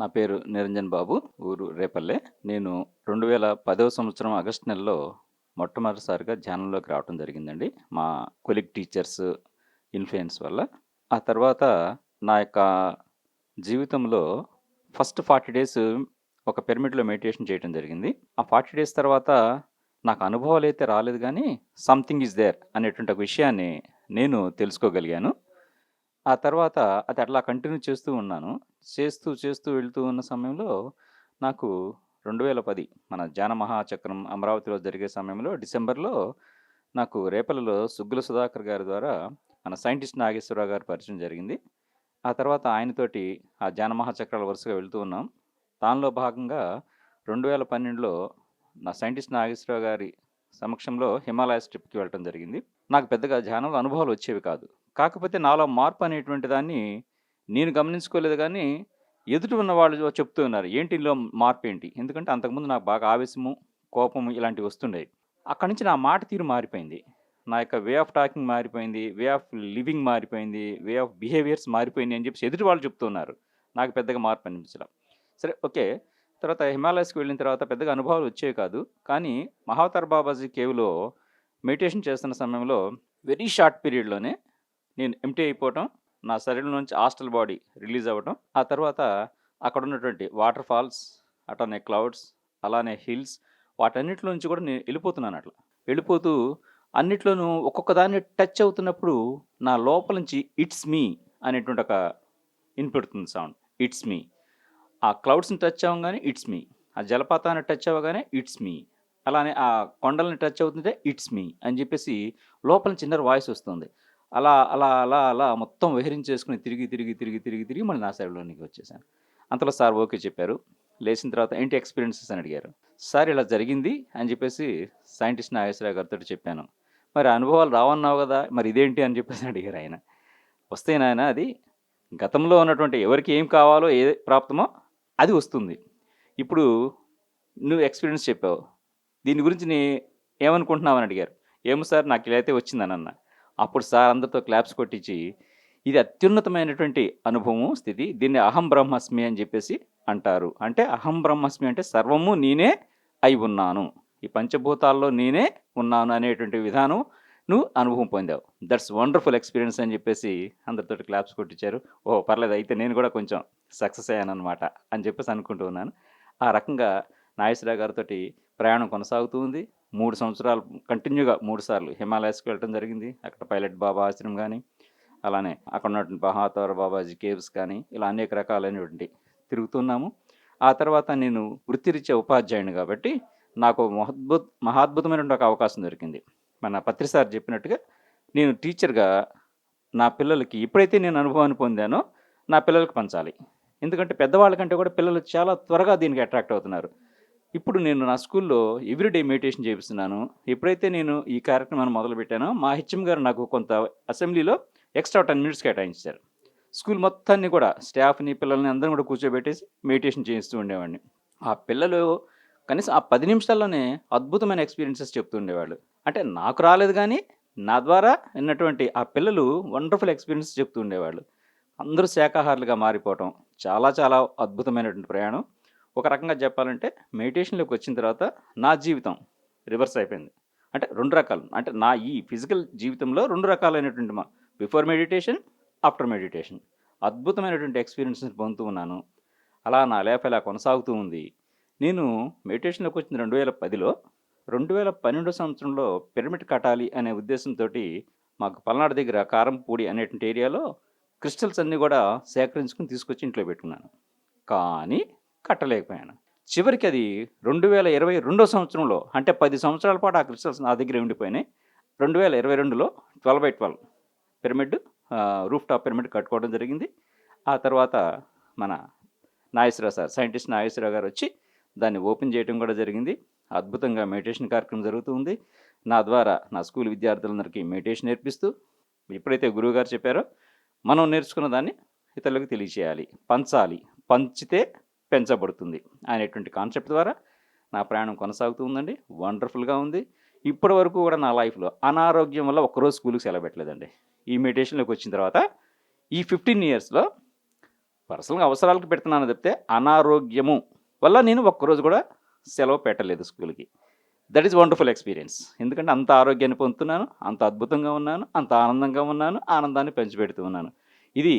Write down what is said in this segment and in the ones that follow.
నా పేరు నిరంజన్ బాబు ఊరు రేపల్లె. నేను రెండు వేల పదవ సంవత్సరం ఆగస్టు నెలలో మొట్టమొదటిసారిగా ధ్యానంలోకి రావడం జరిగిందండి. మా కొలిక్ టీచర్స్ ఇన్ఫ్లుయెన్స్ వల్ల. ఆ తర్వాత నా యొక్క జీవితంలో ఫస్ట్ ఫార్టీ డేస్ ఒక పిరమిడ్లో మెడిటేషన్ చేయడం జరిగింది. ఆ ఫార్టీ డేస్ తర్వాత నాకు అనుభవాలు అయితే రాలేదు కానీ సంథింగ్ ఈజ్ దేర్ అనేటువంటి ఒక విషయాన్ని నేను తెలుసుకోగలిగాను. ఆ తర్వాత అది అట్లా కంటిన్యూ చేస్తూ ఉన్నాను. చేస్తూ చేస్తూ వెళ్తూ ఉన్న సమయంలో నాకు రెండు వేల పది మన జాన మహాచక్రం అమరావతిలో జరిగే సమయంలో డిసెంబర్లో నాకు రేపలలో సుగ్గుల సుధాకర్ గారి ద్వారా మన సైంటిస్ట్ నాగేశ్వరరావు గారి పరిచయం జరిగింది. ఆ తర్వాత ఆయనతోటి ఆ జాన మహాచక్రాలు వరుసగా వెళ్తూ ఉన్నాం. దానిలో భాగంగా రెండు వేల పన్నెండులో నా సైంటిస్ట్ నాగేశ్వరరావు గారి సమక్షంలో హిమాలయస్ ట్రిప్కి వెళ్ళడం జరిగింది. నాకు పెద్దగా ధ్యానంలో అనుభవాలు వచ్చేవి కాదు. కాకపోతే నాలో మార్పు అనేటువంటి దాన్ని నేను గమనించుకోలేదు కానీ ఎదుటి ఉన్న వాళ్ళు చెప్తూ ఉన్నారు ఏంటి ఇందులో మార్పు ఏంటి ఎందుకంటే అంతకుముందు నాకు బాగా ఆవేశము కోపము ఇలాంటివి వస్తుండేవి. అక్కడి నుంచి నా మాట తీరు మారిపోయింది. నా యొక్క వే ఆఫ్ టాకింగ్ మారిపోయింది వే ఆఫ్ లివింగ్ మారిపోయింది వే ఆఫ్ బిహేవియర్స్ మారిపోయింది అని చెప్పి ఎదుటి వాళ్ళు చెప్తున్నారు నాకు పెద్దగా మార్పు అనిపించలే సరే ఓకే. తర్వాత హిమాలయస్కి వెళ్ళిన తర్వాత పెద్దగా అనుభవాలు వచ్చేవి కాదు. కానీ మహావతార్ బాబాజీ కేవ్లో మెడిటేషన్ చేస్తున్న సమయంలో వెరీ షార్ట్ పీరియడ్లోనే నేను ఎంటీ అయిపోవటం నా శరీరం నుంచి హాస్టల్ బాడీ రిలీజ్ అవ్వటం ఆ తర్వాత అక్కడ ఉన్నటువంటి వాటర్ ఫాల్స్ అటనే క్లౌడ్స్ అలానే హిల్స్ వాటన్నిటి నుంచి కూడా నేను వెళ్ళిపోతున్నాను అట్లా. వెళ్ళిపోతూ అన్నిట్లోనూ ఒక్కొక్క దాన్ని టచ్ అవుతున్నప్పుడు నా లోపల నుంచి ఇట్స్ మీ అనేటువంటి ఒక ఇన్పెడుతుంది సౌండ్. It's me. ఆ క్లౌడ్స్ని టచ్ అవ్వగానే ఇట్స్ మీ. ఆ జలపాతాన్ని టచ్ అవ్వగానే ఇట్స్ మీ. అలానే ఆ కొండల్ని టచ్ అవుతుంటే ఇట్స్ మీ అని చెప్పేసి లోపల చిన్న వాయిస్ వస్తుంది. అలా అలా అలా అలా మొత్తం విహరించేసుకుని తిరిగి తిరిగి తిరిగి తిరిగి తిరిగి మళ్ళీ నా సైడ్లోనికి వచ్చేసాను. అంతలో సార్ ఓకే చెప్పారు. లేచిన తర్వాత ఏంటి ఎక్స్పీరియన్సెస్ అని అడిగారు. సార్ ఇలా జరిగింది అని చెప్పేసి సైంటిస్ట్ నాగేశ్వరరావు గారితో చెప్పాను. మరి అనుభవాలు రావన్నావు కదా మరి ఇదేంటి అని చెప్పేసి అడిగారు ఆయన. వస్తే నాయన అది గతంలో ఉన్నటువంటి ఎవరికి ఏం కావాలో ఏ ప్రాప్తమో అది వస్తుంది. ఇప్పుడు నువ్వు ఎక్స్పీరియన్స్ చెప్పావు. దీని గురించి నీ ఏమనుకుంటున్నావు అని అడిగారు. ఏమో సార్ నాకు ఇలా అయితే వచ్చిందని అన్న. అప్పుడు సార్ అందరితో క్లాప్స్ కొట్టించి ఇది అత్యున్నతమైనటువంటి అనుభవం స్థితి. దీన్ని అహం బ్రహ్మస్మి అని చెప్పేసి అంటారు. అంటే అహం బ్రహ్మస్మి అంటే సర్వము నేనే అయి ఉన్నాను. ఈ పంచభూతాల్లో నేనే ఉన్నాను అనేటువంటి విధానం నువ్వు అనుభవం పొందావు. దట్స్ వండర్ఫుల్ ఎక్స్పీరియన్స్ అని చెప్పేసి అందరితో క్లాప్స్ కొట్టించారు. ఓ పర్లేదు అయితే నేను కూడా కొంచెం సక్సెస్ అయ్యాను అనమాట అని చెప్పేసి అనుకుంటూ ఉన్నాను. ఆ రకంగా నాగేశ్వరరావు గారితో ప్రయాణం కొనసాగుతూ ఉంది. మూడు సంవత్సరాలు కంటిన్యూగా మూడు సార్లు హిమాలయస్కి వెళ్ళడం జరిగింది. అక్కడ పైలట్ బాబా ఆశ్రమం కానీ అలానే అక్కడ ఉన్నటువంటి మహాతవర బాబాజీ కేవ్స్ కానీ ఇలా అనేక రకాలైనటువంటి తిరుగుతున్నాము. ఆ తర్వాత నేను వృత్తిరీత్యా ఉపాధ్యాయుని కాబట్టి నాకు మహద్భుత మహాద్భుతమైనటువంటి ఒక అవకాశం దొరికింది. మన పత్రిసార్ చెప్పినట్టుగా నేను టీచర్గా నా పిల్లలకి ఎప్పుడైతే నేను అనుభవాన్ని పొందానో నా పిల్లలకు పంచాలి. ఎందుకంటే పెద్దవాళ్ళకంటే కూడా పిల్లలు చాలా త్వరగా దీనికి అట్రాక్ట్ అవుతున్నారు. ఇప్పుడు నేను నా స్కూల్లో ఎవ్రీడే మెడిటేషన్ చేపిస్తున్నాను. ఎప్పుడైతే నేను ఈ కార్యక్రమాన్ని మొదలుపెట్టానో మా హెచ్ఎం గారు నాకు కొంత అసెంబ్లీలో ఎక్స్ట్రా టెన్ మినిట్స్ కేటాయించారు. స్కూల్ మొత్తాన్ని కూడా స్టాఫ్ని పిల్లల్ని అందరం కూడా కూర్చోబెట్టేసి మెడిటేషన్ చేయిస్తూ ఉండేవాడిని. ఆ పిల్లలు కనీసం ఆ పది నిమిషాల్లోనే అద్భుతమైన ఎక్స్పీరియన్సెస్ చెప్తూ ఉండేవాళ్ళు. అంటే నాకు రాలేదు కానీ నా ద్వారా విన్నటువంటి ఆ పిల్లలు వండర్ఫుల్ ఎక్స్పీరియన్స్ చెప్తూ ఉండేవాళ్ళు. అందరూ శాకాహారులుగా మారిపోవటం చాలా చాలా అద్భుతమైనటువంటి ప్రయాణం. ఒక రకంగా చెప్పాలంటే మెడిటేషన్లోకి వచ్చిన తర్వాత నా జీవితం రివర్స్ అయిపోయింది. అంటే రెండు రకాలు. అంటే నా ఈ ఫిజికల్ జీవితంలో రెండు రకాలైనటువంటి మా బిఫోర్ మెడిటేషన్ ఆఫ్టర్ మెడిటేషన్. అద్భుతమైనటువంటి ఎక్స్పీరియన్స్ని పొందుతూ ఉన్నాను. అలా నా లేప ఇలా కొనసాగుతూ ఉంది. నేను మెడిటేషన్లోకి వచ్చిన రెండు వేల పదిలో రెండు వేల పన్నెండో సంవత్సరంలో పిరమిడ్ కట్టాలి అనే ఉద్దేశంతో మాకు పల్నాడు దగ్గర కారంపూడి అనేటువంటి ఏరియాలో క్రిస్టల్స్ అన్నీ కూడా సేకరించుకుని తీసుకొచ్చి ఇంట్లో పెట్టుకున్నాను. కానీ కట్టలేకపోయాను. చివరికి అది రెండు వేల ఇరవై రెండో సంవత్సరంలో అంటే పది సంవత్సరాల పాటు ఆ క్రిస్టల్స్ నా దగ్గర ఉండిపోయినాయి. రెండు వేల ఇరవై రెండులో twelve by twelve pyramid roof top pyramid కట్టుకోవడం జరిగింది. ఆ తర్వాత మన నాగేశ్వరరావు సార్ సైంటిస్ట్ నాగేశ్వరరావు గారు వచ్చి దాన్ని ఓపెన్ చేయడం కూడా జరిగింది. అద్భుతంగా మెడిటేషన్ కార్యక్రమం జరుగుతుంది నా ద్వారా నా స్కూల్ విద్యార్థులందరికీ మెడిటేషన్ నేర్పిస్తూ ఎప్పుడైతే గురువుగారు చెప్పారో మనం నేర్చుకున్న దాన్ని ఇతరులకు తెలియచేయాలి పంచాలి. పంచితే పెంచబడుతుంది అనేటువంటి కాన్సెప్ట్ ద్వారా నా ప్రయాణం కొనసాగుతూ ఉందండి. వండర్ఫుల్గా ఉంది. ఇప్పటి వరకు కూడా నా లైఫ్లో అనారోగ్యం వల్ల ఒక్కరోజు స్కూల్కి సెలవు పెట్టలేదండి. ఈ మెడిటేషన్లోకి వచ్చిన తర్వాత ఈ ఫిఫ్టీన్ ఇయర్స్లో పర్సనల్గా అవసరాలకు పెడుతున్నాను చెప్తే అనారోగ్యము వల్ల నేను ఒక్కరోజు కూడా సెలవు పెట్టలేదు స్కూల్కి. దట్ ఈస్ వండర్ఫుల్ ఎక్స్పీరియన్స్ ఎందుకంటే అంత ఆరోగ్యాన్ని పొందుతున్నాను అంత అద్భుతంగా ఉన్నాను అంత ఆనందంగా ఉన్నాను ఆనందాన్ని పెంచిపెడుతూ ఉన్నాను. ఇది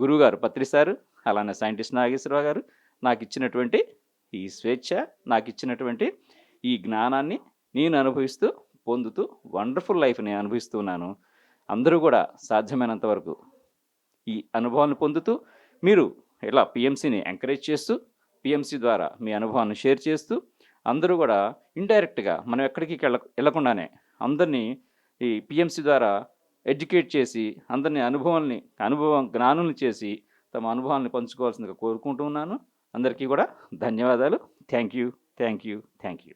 గురువుగారు పత్రి సారు అలానే సైంటిస్ట్ నాగేశ్వరరావు గారు నాకు ఇచ్చినటువంటి ఈ స్వేచ్ఛ నాకు ఇచ్చినటువంటి ఈ జ్ఞానాన్ని నేను అనుభవిస్తూ పొందుతూ వండర్ఫుల్ లైఫ్ని అనుభవిస్తున్నాను అందరూ కూడా సాధ్యమైనంత వరకు ఈ అనుభవాన్ని పొందుతూ మీరు ఇలా పిఎంసీని ఎంకరేజ్ చేస్తూ పిఎంసీ ద్వారా మీ అనుభవాన్ని షేర్ చేస్తూ అందరూ కూడా ఇండైరెక్ట్గా మనం ఎక్కడికి వెళ్ళ వెళ్ళకుండానే అందరినీ ఈ పిఎంసీ ద్వారా ఎడ్యుకేట్ చేసి అందరినీ అనుభవాల్ని అనుభవం జ్ఞానులు చేసి తమ అనుభవాల్ని పంచుకోవాల్సిందిగా కోరుకుంటూ ఉన్నాను. అందరికీ కూడా ధన్యవాదాలు. Thank you thank you thank you.